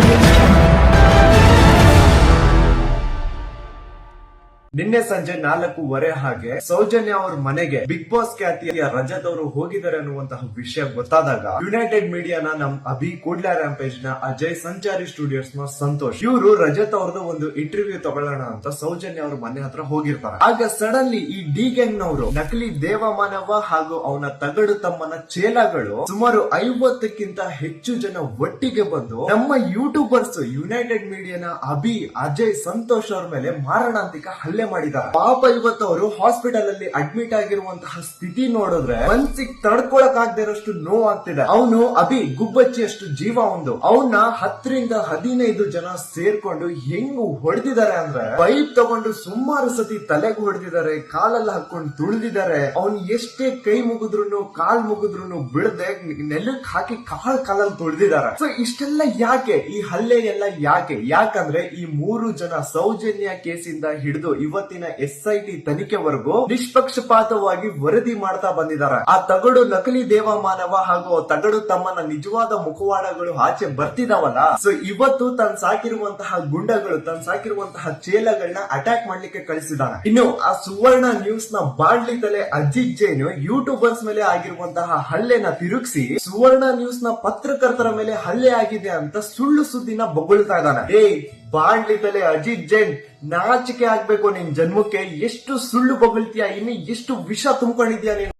Audio ನಿನ್ನೆ ಸಂಜೆ ನಾಲ್ಕೂವರೆ ಹಾಗೆ ಸೌಜನ್ಯ ಅವ್ರ ಮನೆಗೆ ಬಿಗ್ ಬಾಸ್ ಖ್ಯಾತಿಯ ರಜತ್ ಅವರು ಹೋಗಿದ್ದಾರೆ ಅನ್ನುವಂತಹ ವಿಷಯ ಗೊತ್ತಾದಾಗ ಯುನೈಟೆಡ್ ಮೀಡಿಯಾನ ನಮ್ ಅಭಿ ಕೂಡ್ಲಾ ರ್ಯಾಂಪೇಜ್ನ ಅಜಯ್ ಸಂಚಾರಿ ಸ್ಟುಡಿಯೋಸ್ನ ಸಂತೋಷ್, ಇವರು ರಜತ್ ಅವ್ರದ್ದು ಒಂದು ಇಂಟರ್ವ್ಯೂ ತಗೊಳ್ಳೋಣ ಅಂತ ಸೌಜನ್ಯ ಅವ್ರ ಮನೆ ಹತ್ರ ಹೋಗಿರ್ತಾರೆ. ಆಗ ಸಡನ್ಲಿ ಈ ಡಿ ಗ್ಯಾಂಗ್ ನವರು ನಕಲಿ ದೇವಮಾನವ ಹಾಗೂ ಅವನ ತಗಡು ತಮ್ಮನ ಚೇಲಗಳು ಸುಮಾರು ಐವತ್ತಕ್ಕಿಂತ ಹೆಚ್ಚು ಜನ ಒಟ್ಟಿಗೆ ಬಂದು ನಮ್ಮ ಯೂಟ್ಯೂಬರ್ಸ್ ಯುನೈಟೆಡ್ ಮೀಡಿಯಾನ ಅಭಿ, ಅಜಯ್, ಸಂತೋಷ್ ಅವ್ರ ಮೇಲೆ ಮಾರಣಾಂತಿಕ ಹಲ್ಲೆ ಮಾಡಿದ್ದಾರೆ. ಪಾಪ ಇವತ್ತು ಅವರು ಹಾಸ್ಪಿಟಲ್ ಅಲ್ಲಿ ಅಡ್ಮಿಟ್ ಆಗಿರುವಂತಹ ಸ್ಥಿತಿ ನೋಡಿದ್ರೆ ಮನ್ಸಿಗೆ ತಡ್ಕೊಳಕ್ ಆಗದೆ ಇರೋಷ್ಟು ನೋವಾಗ್ತಿದೆ ಅವನು ಅಭಿ ಗುಬ್ಬಚ್ಚಿಯಷ್ಟು ಜೀವ ಒಂದು. ಅವನ್ನ ಹತ್ತರಿಂದ ಹದಿನೈದು ಜನ ಸೇರ್ಕೊಂಡು ಹೆಂಗ್ ಹೊಡೆದಿದ್ದಾರೆ ಅಂದ್ರೆ ಪೈಪ್ ತಗೊಂಡು ಸುಮಾರು ಸತಿ ತಲೆಗೆ ಹೊಡೆದಿದ್ದಾರೆ, ಕಾಲಲ್ಲಿ ಹಾಕೊಂಡು ತುಳಿದಿದ್ದಾರೆ. ಅವ್ನ್ ಎಷ್ಟೇ ಕೈ ಮುಗಿದ್ರು ಕಾಲ್ ಮುಗಿದ್ರು ಬಿಡದೆ ನೆಲಕ್ ಹಾಕಿ ಕಾಲ್ ಕಾಲಲ್ಲಿ ತುಳಿದಿದ್ದಾರೆ. ಸೊ ಇಷ್ಟೆಲ್ಲ ಯಾಕೆ? ಈ ಹಲ್ಲೆ ಎಲ್ಲ ಯಾಕೆ? ಯಾಕಂದ್ರೆ ಈ ಮೂರು ಜನ ಸೌಜನ್ಯ ಕೇಸಿಂದ ಹಿಡಿದು ಇವತ್ತಿನ ಎಸ್ ಐ ಟಿ ತನಿಖೆವರೆಗೂ ನಿಷ್ಪಕ್ಷಪಾತವಾಗಿ ವರದಿ ಮಾಡ್ತಾ ಬಂದಿದ್ದಾರೆ. ಆ ತಗಡು ನಕಲಿ ದೇವಮಾನವ ಹಾಗೂ ತಗಡು ತಮ್ಮನ ನಿಜವಾದ ಮುಖವಾಡಗಳು ಆಚೆ ಬರ್ತಿದಾವಲ್ಲ ಸೊ ಇವತ್ತು ತನ್ ಸಾಕಿರುವಂತಹ ಗುಂಡಗಳು, ತನ್ ಸಾಕಿರುವಂತಹ ಚೇಲಗಳನ್ನ ಅಟ್ಯಾಕ್ ಮಾಡ್ಲಿಕ್ಕೆ ಕಳಿಸಿದಾನೆ ಇನ್ನು ಆ ಸುವರ್ಣ ನ್ಯೂಸ್ನ ಬಾಡ್ಲಿ ತಲೆ ಅಜಿತ್ ಜೈನ್ ಯೂಟ್ಯೂಬರ್ಸ್ ಮೇಲೆ ಆಗಿರುವಂತಹ ಹಲ್ಲೆನ ತಿರುಗಿಸಿ ಸುವರ್ಣ ನ್ಯೂಸ್ನ ಪತ್ರಕರ್ತರ ಮೇಲೆ ಹಲ್ಲೆ ಆಗಿದೆ ಅಂತ ಸುಳ್ಳು ಸುದ್ದಿನ ಬೊಗಳ್ತಾ ಇದ್ದಾನೆ. ಏಯ್ ಬಾಣ್ಲಿ ತಲೆ ಅಜಿತ್ ಜೈನ್ ನಾಚಿಕೆ ಆಗ್ಬೇಕು ನಿನ್ ಜನ್ಮಕ್ಕೆ. ಎಷ್ಟು ಸುಳ್ಳು ಬಗಲ್ತೀಯ ಇನ್ನು ಎಷ್ಟು ವಿಷ ತುಂಬಿಕೊಂಡಿದ್ಯಾ ನೀನು?